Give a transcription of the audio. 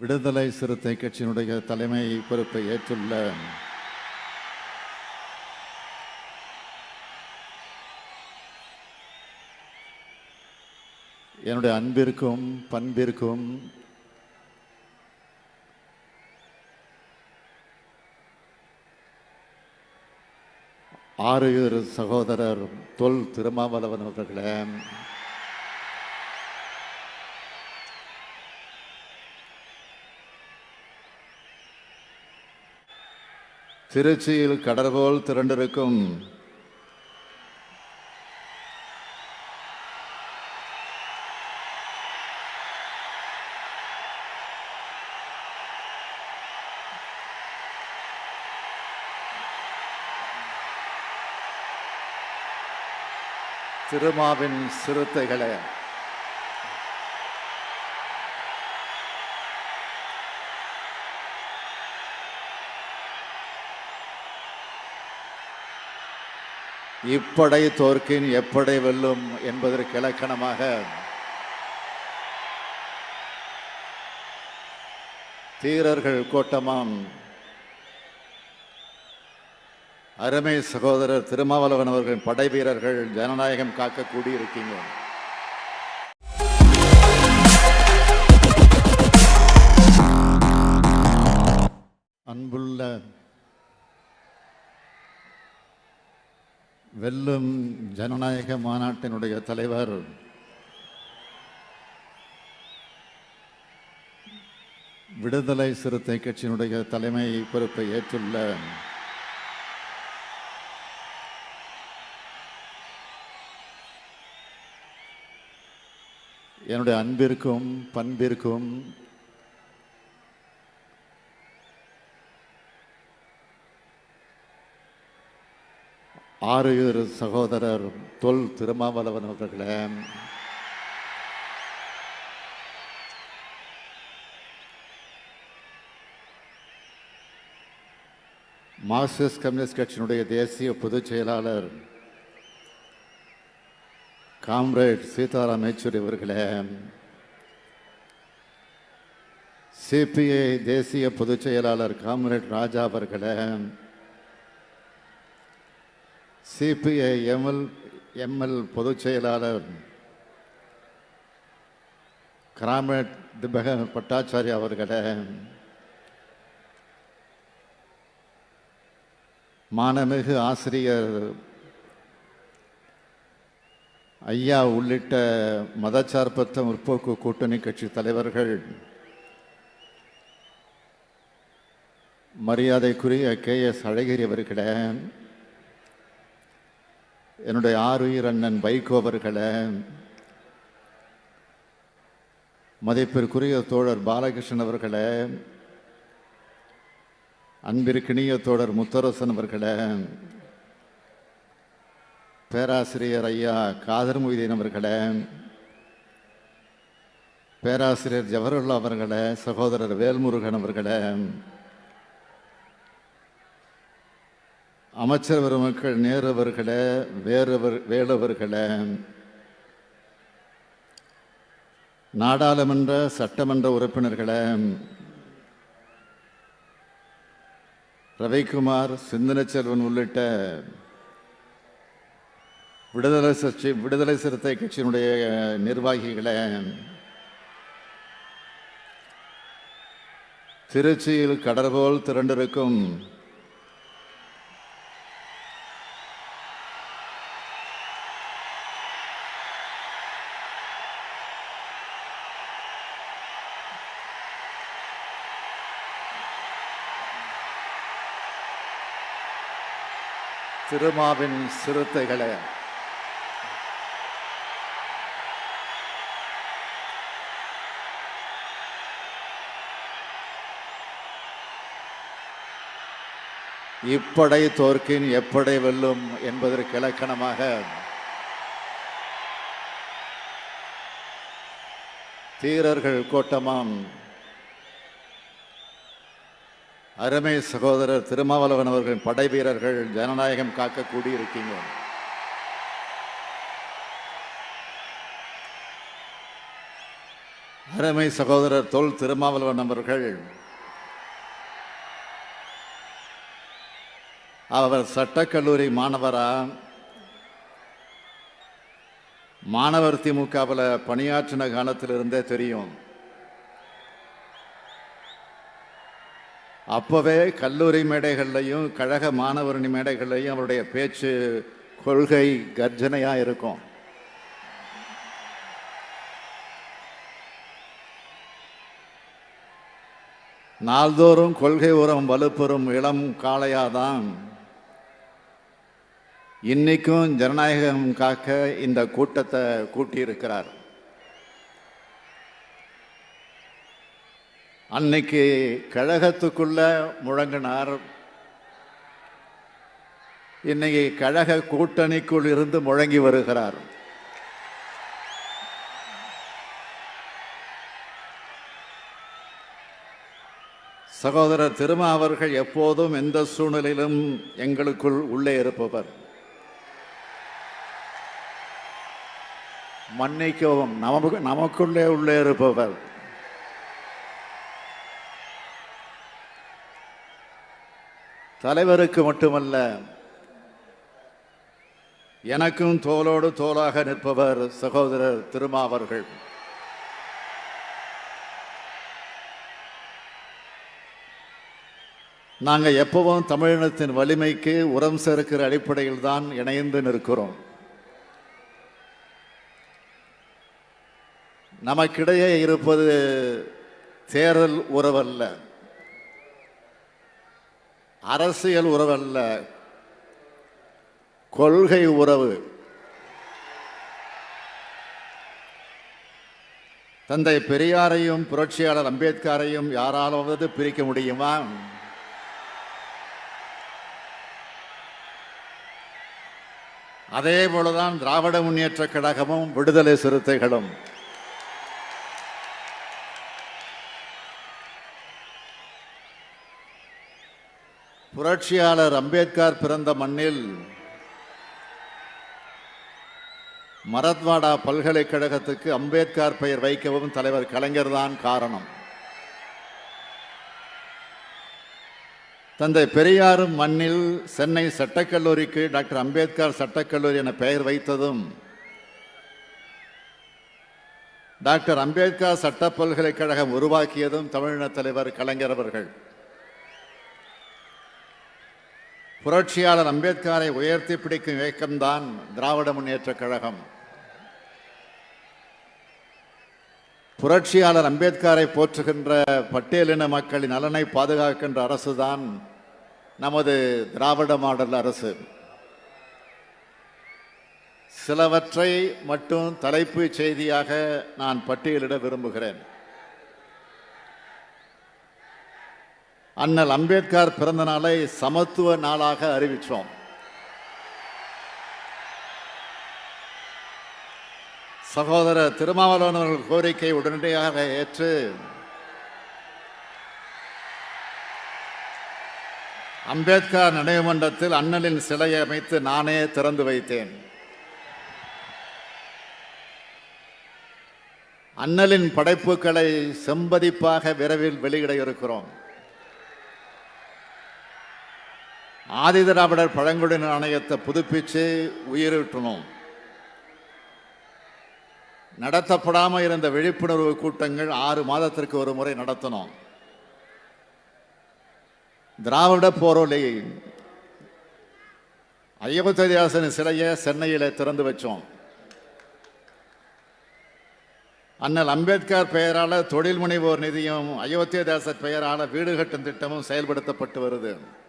விடுதலை சிறுத்தை கட்சியினுடைய தலைமை பொறுப்பை ஏற்றுள்ள என்னுடைய அன்பிற்கும் பண்பிற்கும் ஆறு சகோதரர் தொல் திருமாவளவன் அவர்களே திருச்சியில் கடற்போல் திரண்டிருக்கும். திருமாவின் சிறுத்தைகளை இப்படை தோற்கின் எப்படை வெல்லும் என்பதற்கு இலக்கணமாக தீரர்கள் கோட்டமாம். அருமை சகோதரர் திருமாவளவன் அவர்களின் படை வீரர்கள் ஜனநாயகம் காக்க கூடியிருக்கீங்க வெல்லும் ஜனநாயக மாநாட்டினுடைய தலைவர் விடுதலை சிறுத்தை கட்சியினுடைய தலைமை பொறுப்பை ஏற்றுள்ள என்னுடைய அன்பிற்கும் பண்பிற்கும் ஆரையூர் சகோதரர் தொல் திருமாவளவன் அவர்களே. மார்க்சிஸ்ட் கம்யூனிஸ்ட் கட்சியினுடைய தேசிய பொதுச் செயலாளர் காம்ரேட் சீதாராம் யெச்சூரி அவர்களே. சிபிஐ தேசிய பொதுச் செயலாளர் காம்ரேட் ராஜா அவர்களே. சிபிஐ எம்எல் எம்எல் பொதுச் செயலாளர் கிராமட் திபக பட்டாச்சாரி அவர்களை மானமிகு ஆசிரியர் ஐயா உள்ளிட்ட மதச்சார்பற்ற முற்போக்கு கூட்டணி கட்சி தலைவர்கள் மரியாதைக்குரிய கே எஸ் அழகிரி அவர்களை என்னுடைய ஆறுயிர் அண்ணன் வைகோ அவர்களை மதிப்பிற்குரிய தோழர் பாலகிருஷ்ணன் அவர்களை அன்பிற்கினிய தோழர் முத்தரசன் அவர்களை பேராசிரியர் ஐயா காதர் மொய்தீன் அவர்களை பேராசிரியர் ஜவஹர்லா அவர்களை சகோதரர் வேல்முருகன் அவர்களை அமைச்சர் பெருமக்கள் நேரவர்களே வேறவர் வேடவர்களே நாடாளுமன்ற சட்டமன்ற உறுப்பினர்களே ரவிக்குமார் சிந்தனை செல்வன் உள்ளிட்ட விடுதலை சர்ச்சை விடுதலை சிறுத்தை கட்சியினுடைய நிர்வாகிகளே திருச்சியில் கடற்போல் திரண்டிருக்கும் திருமாவின் சிறுத்தைகளே. இப்படை தோற்கின் எப்படை வெல்லும் என்பதற்கு இலக்கணமாக தீரர்கள் கோட்டமாம். அருமை சகோதரர் திருமாவளவன் அவர்களின் படை வீரர்கள் ஜனநாயகம் காக்க கூடியிருக்கீங்க. அருமை சகோதரர் தொல் திருமாவளவன் அவர்கள் அவர் சட்டக்கல்லூரி மாணவரா? மாணவர் திமுகவில் பணியாற்றின காலத்திலிருந்தே தெரியும். அப்போவே கல்லூரி மேடைகள்லையும் கழக மாணவரணி மேடைகள்லையும் அவருடைய பேச்சு கொள்கை கர்ஜனையாக இருக்கும். நாள்தோறும் கொள்கை உரம் வலுப்பெறும் இளம் காளையாதான். இன்னைக்கும் ஜனநாயகம் காக்க இந்த கூட்டத்தை கூட்டியிருக்கிறார். அன்னைக்கு கழகத்துக்குள்ள முழங்கினார் இன்னைக்கு கழக கூட்டணிக்குள் இருந்து முழங்கி வருகிறார். சகோதரர் திருமா அவர்கள் எப்போதும் எந்த சூழ்நிலையிலும் எங்களுக்குள் உள்ளே இருப்பவர். மன்னிக்கவும் நமக்கு நமக்குள்ளே உள்ளே இருப்பவர். தலைவருக்கு மட்டுமல்ல எனக்கும் தோளோடு தோளாக நிற்பவர் சகோதரர் திருமா அவர்கள் நாங்கள் எப்பவும் தமிழினத்தின் வலிமைக்கு உரம் சேர்க்கிற அடிப்படையில் தான் இணைந்து நிற்கிறோம். நமக்கிடையே இருப்பது தேர்தல் உறவல்ல. அரசியல் உறவல்ல கொள்கை உறவு. தந்தை பெரியாரையும் புரட்சியாளர் அம்பேத்கரையும் யாராலாவது பிரிக்க முடியுமா? அதே போலதான் திராவிட முன்னேற்ற கழகமும் விடுதலை சிறுத்தைகளும். புரட்சியாளர் அம்பேத்கர் பிறந்த மண்ணில் மரத்வாடா பல்கலைக்கழகத்துக்கு அம்பேத்கர் பெயர் வைக்கவும் தலைவர் கலைஞர் தான் காரணம். தந்தை பெரியாரும் மண்ணில் சென்னை சட்டக்கல்லூரிக்கு டாக்டர் அம்பேத்கர் சட்டக்கல்லூரி என பெயர் வைத்ததும் டாக்டர் அம்பேத்கர் சட்ட பல்கலைக்கழகம் உருவாக்கியதும் தமிழின தலைவர் கலைஞர் அவர்கள். புரட்சியாளர் அம்பேத்கரை உயர்த்தி பிடிக்கும் இயக்கம்தான் திராவிட முன்னேற்ற கழகம். புரட்சியாளர் அம்பேத்கரை போற்றுகின்ற பட்டியலின மக்களின் நலனை பாதுகாக்கின்ற அரசுதான் நமது திராவிட மாடல் அரசு. சிலவற்றை மட்டும் தலைப்பு செய்தியாக நான் பட்டியலிட விரும்புகிறேன். அண்ணல் அம்பேத்கர் பிறந்த நாளை சமத்துவ நாளாக அறிவித்தோம் சகோதரர் திருமாவளவன் அவர்கள் கோரிக்கை உடனடியாக ஏற்று அம்பேத்கர் நினைவு மன்றத்தில் அண்ணலின் சிலையை அமைத்து நானே திறந்து வைத்தேன். அண்ணலின் படைப்புகளை செம்பதிப்பாக விரைவில் வெளியிட இருக்கிறோம். ஆதிதிராவிடர் பழங்குடி ஆணையத்தை புதுப்பிச்சு உயிரிட்டணும் நடத்தப்படாமல் இருந்த விழிப்புணர்வு கூட்டங்கள் ஆறு மாதத்திற்கு ஒரு முறை நடத்தணும் திராவிட போரோலி அயோத்தியாசன் சிலையை சென்னையில் திறந்து வச்சோம். அண்ணல் அம்பேத்கர் பெயரால் தொழில் முனைவோர் நிதியம் அயோத்தியதாசர் பெயரால் வீடு கட்டும் திட்டமும் செயல்படுத்தப்பட்டு வருது.